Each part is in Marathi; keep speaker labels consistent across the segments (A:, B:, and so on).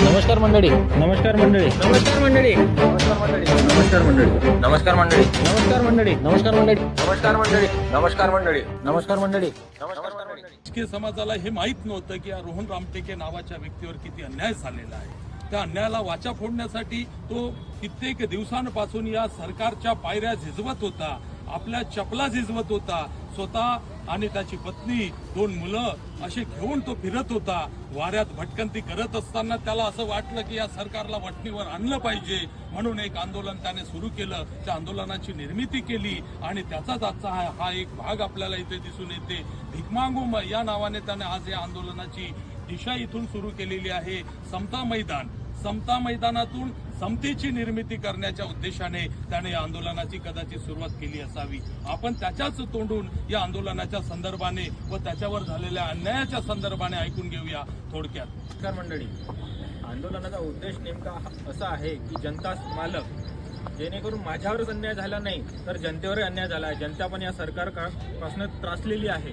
A: नमस्कार मंडळी नमस्कार मंडळी नमस्कार मंडळी नमस्कार मंडळी नमस्कार मंडळी नमस्कार मंडळी नमस्कार मंडळी नमस्कार मंडळी नमस्कार मंडळी नमस्कार मंडळी नमस्कार मंडळी
B: राजकीय समाजाला हे माहीत नव्हतं की या रोहन रामटेके नावाच्या व्यक्तीवर किती अन्याय झालेला आहे त्या अन्यायाला वाचा फोडण्यासाठी तो कित्येक दिवसांपासून या सरकारच्या पायऱ्या झिजवत होता आपल्या चपला झिजवत होता. स्वतः आणि त्याची पत्नी दोन मुलं असे घेऊन तो फिरत होता. वाऱ्यात भटकंती करत असताना त्याला असं वाटलं की या सरकारला वटणीवर आणलं पाहिजे. म्हणून एक आंदोलन त्याने सुरू केलं. त्या आंदोलनाची निर्मिती केली आणि त्याचाच आजचा हा हा एक भाग आपल्याला इथे दिसून येते. भिकमांगू या नावाने त्याने आज या आंदोलनाची दिशा इथून सुरू केलेली आहे. समता मैदान. समता मैदानातून समतेची निर्मिती करण्याच्या उद्देशाने त्याने या आंदोलनाची कदाचित सुरुवात केली असावी. आपण त्याच्याच तोंडून या आंदोलनाच्या संदर्भाने व त्याच्यावर झालेल्या अन्यायाच्या संदर्भाने ऐकून घेऊया थोडक्यात.
A: नमस्कार मंडळी. आंदोलनाचा उद्देश नेमका हा- असा आहे की जनता मालक जेणेकरून माझ्यावरच अन्याय झाला नाही तर जनतेवरही अन्याय झाला आहे. जनता पण या सरकारपासून त्रासलेली आहे.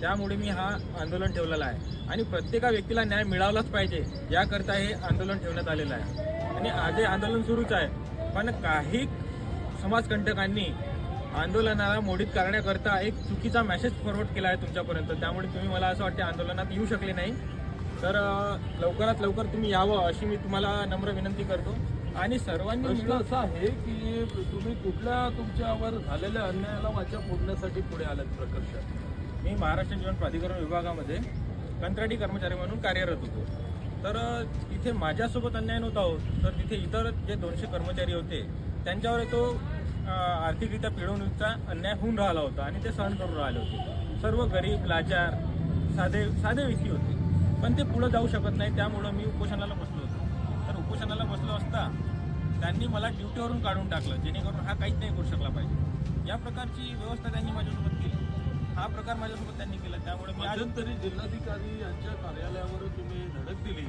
A: त्यामुळे मी हा आंदोलन ठेवलेला आहे. आणि प्रत्येका व्यक्तीला न्याय मिळालाच पाहिजे याकरता हे आंदोलन ठेवण्यात आलेलं आहे. आणि आज हे आंदोलन सुरूच आहे. पण काही समाजकंटकांनी आंदोलनाला मोडीत करण्याकरता एक चुकीचा मेसेज फॉरवर्ड केला आहे तुमच्यापर्यंत. त्यामुळे तुम्ही मला असं वाटते आंदोलनात येऊ शकले नाही. तर लवकरात लवकर तुम्ही यावं अशी मी तुम्हाला नम्र विनंती करतो. आणि सर्वांनी
B: प्रश्न असा आहे की तुम्ही कुठल्या तुमच्यावर झालेल्या अन्यायाला वाचा फोडण्यासाठी पुढे आलात प्रकर्ष
A: मी महाराष्ट्र जीवन प्राधिकरण विभागामध्ये कंत्राटी कर्मचारी म्हणून कार्यरत होतो. तर इथे माझ्यासोबत अन्याय नव्हता होत. तर तिथे इतर जे दोनशे कर्मचारी होते त्यांच्यावर तो आर्थिकरित्या पिळवणुकीचा अन्याय होऊन राहिला होता आणि ते सहन करून राहिले होते. सर्व गरीब लाचार साधे साधे व्यक्ती होते. पण ते पुढं जाऊ शकत नाही त्यामुळं मी उपोषणाला बसलो होतो. तर उपोषणाला बसलो असता त्यांनी मला ड्युटीवरून काढून टाकलं जेणेकरून हा काहीच नाही करू शकला पाहिजे. या प्रकारची व्यवस्था त्यांनी माझ्यासोबत केली. हा प्रकार माझ्यासोबत त्यांनी केला. त्यामुळे मी आज
B: मध्यंतरी जिल्हाधिकारी यांच्या कार्यालयावर तुम्ही धडक दिली.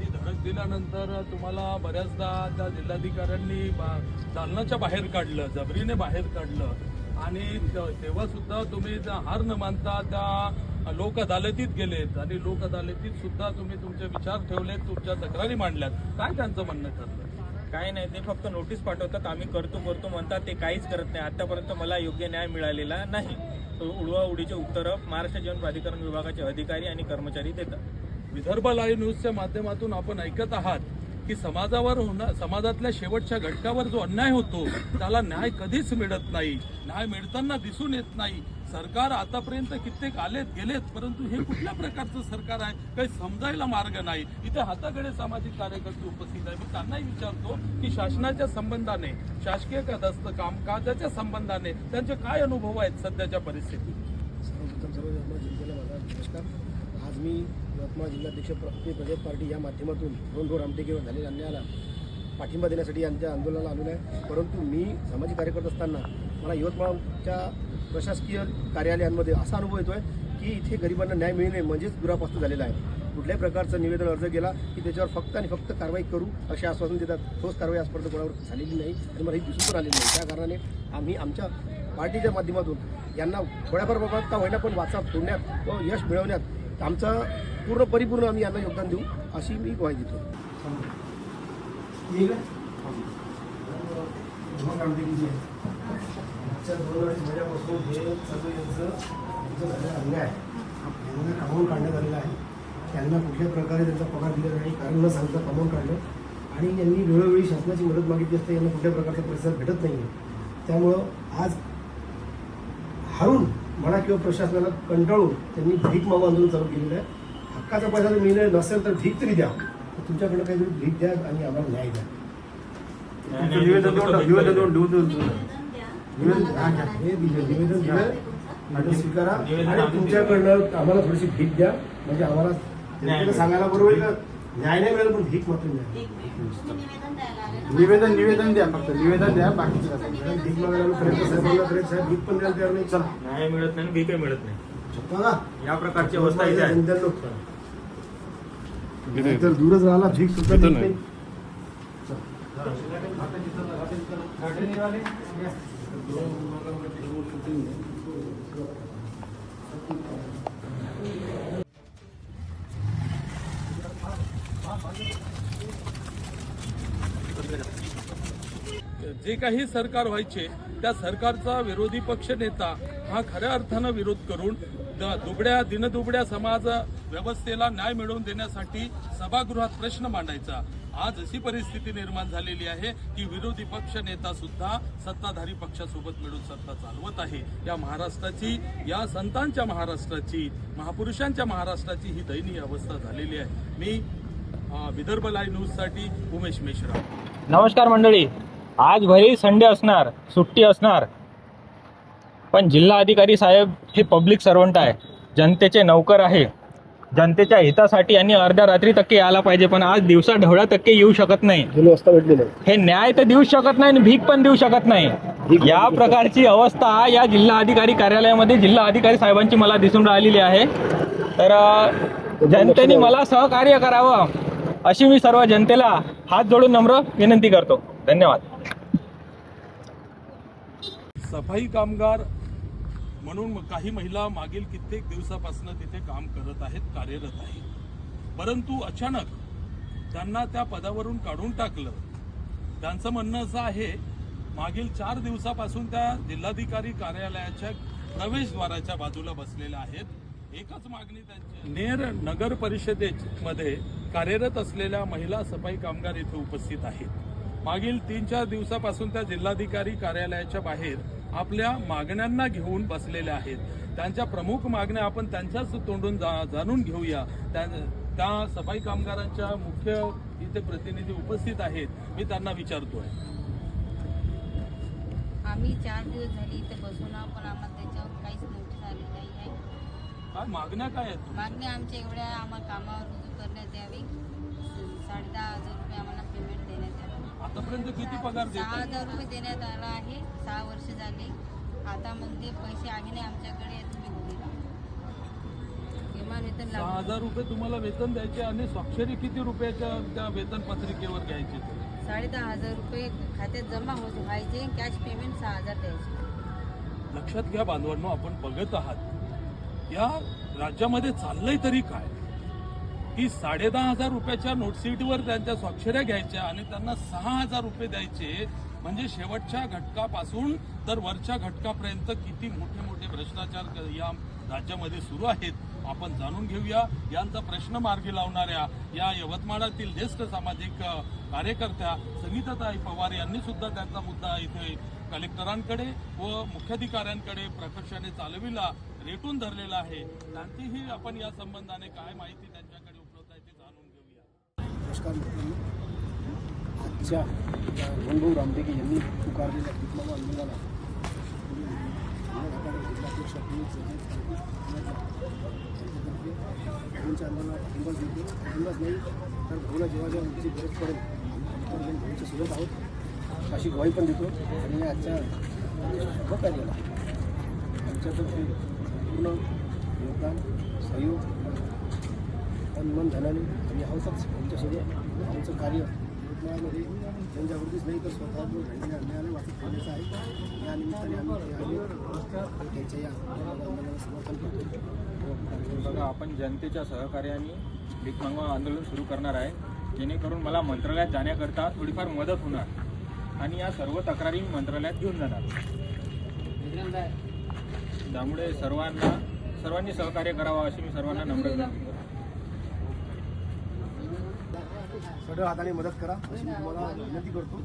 B: ती धडक दिल्यानंतर तुम्हाला बऱ्याचदा त्या जिल्हाधिकाऱ्यांनी बा- दालनाच्या बाहेर काढलं जबरीने बाहेर काढलं. आणि त- तेव्हा सुद्धा तुम्ही त्या हार न मानता त्या लोक अदालतीत गेलेत. आणि लोक अदालतीत सुद्धा तुम्ही तुमचे विचार ठेवलेत तुमच्या तक्रारी मांडल्यात. काय त्यांचं म्हणणं ठरलं?
A: काय नाही ते फक्त नोटीस पाठवतात आम्ही करतो करतो म्हणतात ते काहीच करत नाही. आतापर्यंत मला योग्य न्याय मिळालेला नाही. तो उडवा उडीचे उत्तर महाराष्ट्र जीवन प्राधिकरण विभागाचे अधिकारी आणि कर्मचारी देतात.
B: विदर्भ लाईव्ह न्यूजच्या माध्यमातून आपण ऐकत आहात की समाजावर होणार समाजातल्या शेवटच्या घटकावर जो अन्याय होतो त्याला न्याय कधीच मिळत नाही. न्याय मिळताना दिसून येत नाही. सरकार आतापर्यंत कित्येक आलेत गेलेत परंतु हे कुठल्या प्रकारचं सरकार आहे? काही समजायला मार्ग नाही. इथे हाताकडे सामाजिक कार्यकर्ते उपस्थित आहे मी त्यांनाही विचारतो की शासनाच्या संबंधाने शासकीय दस्त कामकाजाच्या संबंधाने त्यांचे काय अनुभव आहेत सध्याच्या परिस्थितीत?
C: सर्व नमस्कार. आज मी यवतमाळ जिल्हाध्यक्ष प्र- प्रदेश पार्टी या माध्यमातून दोन दोन आमटेकीवर झालेल्या अन्यायाला पाठिंबा देण्यासाठी यांच्या आंदोलनाला आलेलो आहे. परंतु मी सामाजिक कार्यकर्ता असताना मला यवतमाळच्या प्रशासकीय कार्यालयांमध्ये असा अनुभव येतो आहे की इथे गरिबांना न्याय मिळणे म्हणजेच दुरापास्त झालेला आहे. कुठल्याही प्रकारचं निवेदन अर्ज केला की त्याच्यावर फक्त आणि फक्त कारवाई करू असे आश्वासन देतात. ठोस कारवाई आजपर्यंत कोणावर झालेली नाही आणि मला ही दिसून पण आलेली नाही. त्या कारणाने आम्ही आमच्या पार्टीच्या माध्यमातून यांना थोड्याफार प्रमाणात का होईना पण वाचा फोडण्यात व यश मिळवण्यात आमचा पूर्ण परिपूर्ण आम्ही यांना योगदान देऊ अशी मी ग्वाही देतो. मागच्या दोन अडीच महिन्यापासून हे सर्व यांचं इथं झालेला अन्याय. यांना कामावून काढण्यात आलेला आहे. त्यांना कुठल्याही प्रकारे त्यांचा पगार दिला नाही कारण न सांगता कामावून काढलं. आणि यांनी वेळोवेळी शासनाची मदत मागितली असता यांना कुठल्याही प्रकारचा प्रतिसाद भेटत नाही. आहे त्यामुळं आज हारून म्हणा किंवा प्रशासनाला कंटाळून त्यांनी भीक मागू आंदोलन चालू केलेलं आहे. हक्काचा पैसा जर मिळणार नसेल तर भीक तरी द्या. तुमच्याकडे काहीतरी भीक द्या आणि आम्हाला न्याय द्या. निवेदन. देऊन. हा. हे निवेदन निवेदन स्वीकारा. आणि तुमच्याकडनं आम्हाला थोडीशी भीक द्या. म्हणजे आम्हाला सांगायला बरोबर आहे का? न्याय नाही मिळेल पण भीक मात्र मिळेल
D: निवेदन निवेदन द्या फक्त. निवेदन द्या बाकीचं
C: भीक मागायला कलेक्टर साहेबांना कलेक्टर साहेब भीक पण द्यायला तयार नाही. चला.
A: न्याय मिळत नाही भीकही मिळत नाही. या प्रकारची अवस्था इथे आहे.
C: तर दूरच राहिला भीक सुद्धा नाही.
B: जे काही सरकार व्हायचे त्या सरकारचा विरोधी पक्ष नेता हा खऱ्या अर्थानं विरोध करून दुबड्या दिनदुबड्या समाज व्यवस्थेला न्याय मिळवून देण्यासाठी सभागृहात प्रश्न मांडायचा. आज अशी परिस्थिती निर्माण झालेली आहे की विरोधी पक्ष नेता सुद्धा सत्ताधारी पक्षासोबत मिळून सत्ता चालवत आहे. या महाराष्ट्राची या संतांच्या महाराष्ट्राची महापुरुषांच्या महाराष्ट्राची ही दयनीय अवस्था झालेली आहे. मी विदर्भ लाईव्ह न्यूजसाठी उमेश मिश्रा
E: नमस्कार मंडळी. आज भरी संडे असणार सुट्टी असणार. पण जिल्हा अधिकारी साहेब हे पब्लिक सर्वंट आहे. जनतेचे नौकर आहे. जनतेच्या हितासाठी यांनी अर्ध्या रात्री तक्के यायला पाहिजे पण आज दिवसा ढवळ्या टक्के येऊ शकत नाही.
C: वाजता भेटलेले
E: हे न्याय तर देऊ शकत नाही आणि भीक पण देऊ शकत नाही. या प्रकारची अवस्था या जिल्हा अधिकारी कार्यालयामध्ये जिल्हा अधिकारी साहेबांची मला दिसून राहिलेली आहे. तर जनतेने मला सहकार्य करावं अशी मी सर्व जनतेला हात जोडून नम्र विनंती करतो. धन्यवाद.
B: सफाई कामगार म्हणून काही महिला मागील कित्येक दिवसापासून तिथे काम करत आहेत कार्यरत आहेत. परंतु अचानक त्यांना त्या पदावरून काढून टाकलं. त्यांचं म्हणणं असं आहे मागील चार दिवसापासून त्या जिल्हाधिकारी कार्यालयाच्या प्रवेशद्वाराच्या बाजूला बसलेल्या आहेत. एकच मागणी त्यांची नेर नगर परिषदेमध्ये कार्यरत असलेल्या महिला सफाई कामगार इथे उपस्थित आहेत. मागील तीन चार दिवसापासून त्या जिल्हाधिकारी कार्यालयाच्या बाहेर आपल्या मागण्यांना घेऊन बसलेल्या आहेत. त्यांच्या प्रमुख मागण्या आपण त्यांच्याच तोंडून जा- जाणून घेऊया. त्या त्या सफाई कामगारांच्या मुख्य इथे प्रतिनिधी उपस्थित आहेत. मी त्यांना विचारतोय.
F: आम्ही चार दिवस झाली इथे बसून आहोत पण आम्हाला त्याच्यावर काहीच नोटीस आली नाही आहे.
B: काय मागण्या काय आहेत
F: मागणी आमच्या एवढ्या आम्हाला कामावर रुजू करण्यात यावी. साडे दहा हजार रुपये आम्हाला
B: आतापर्यंत किती पगार देत
F: सहा हजार रुपये देण्यात आला आहे. सहा वर्ष झाली. आता म्हणजे पैसे आहे नाही आमच्याकडे तुम्ही. किमान वेतन
B: सहा
F: लागू
B: हजार रुपये तुम्हाला वेतन द्यायचे आणि स्वाक्षरी किती रुपयाच्या त्या वेतन पत्रिकेवर घ्यायची?
F: साडे दहा हजार रुपये खात्यात जमा होत व्हायचे. कॅश पेमेंट सहा हजार द्यायचे.
B: लक्षात घ्या बांधवांनो आपण बघत आहात. या राज्यामध्ये चाललंय तरी काय? की साडेदहा हजार रुपयाच्या नोटशीटवर त्यांच्या स्वाक्षऱ्या घ्यायच्या आणि त्यांना सहा हजार रुपये द्यायचे. म्हणजे शेवटच्या घटकापासून तर वरच्या घटकापर्यंत किती मोठे मोठे भ्रष्टाचार या राज्यामध्ये सुरू आहेत आपण जाणून घेऊया. यांचा प्रश्न मार्गी लावणाऱ्या या यवतमाळातील ज्येष्ठ सामाजिक कार्यकर्त्या संगीताताई पवार यांनी सुद्धा त्यांचा मुद्दा इथे कलेक्टरांकडे व मुख्याधिकाऱ्यांकडे प्रकर्षाने चालविला रेटून धरलेला आहे. त्यांचीही आपण या संबंधाने काय माहिती त्यांची
C: नमस्कार मित्रांनो. आजच्या या रामटेके यांनी पुकारलेल्या भीकमागा आंदोलनाला जिल्हाध्यक्ष अभिजित आंदोलनाला देतो पाठिंबाच नाही तर भाऊला जेव्हा जेव्हा आमची गरज पडेल तर भाऊच्या सोबत आहोत. अशी ग्वाही पण देतो. आणि आजच्या शुभकार्याला आमच्यातर्फे पूर्ण योगदान सहयोग तन मन धनाने आम्ही आहोतच आमच्यासोबत आमचं कार्य यवतमाळमध्ये जनजागृतीच नाही तर स्वतः घडलेल्या अन्यायाला वाचत ठेवण्याचं आहे. या निमित्ताने आम्ही त्यांच्या या आंदोलनाला समर्थन करतो.
E: बघा आपण जनतेच्या सहकार्याने भीक मागवा आंदोलन सुरू करणार आहे. जेणेकरून मला मंत्रालयात जाण्याकरता थोडीफार मदत होणार आणि या सर्व तक्रारी मी मंत्रालयात घेऊन जाणार. त्यामुळे सर्वांना सर्वांनी सहकार्य करावं अशी मी सर्वांना नम्र विनंती
C: सगळं हाताने मदत करा. अशी मी तुम्हाला विनंती करतो.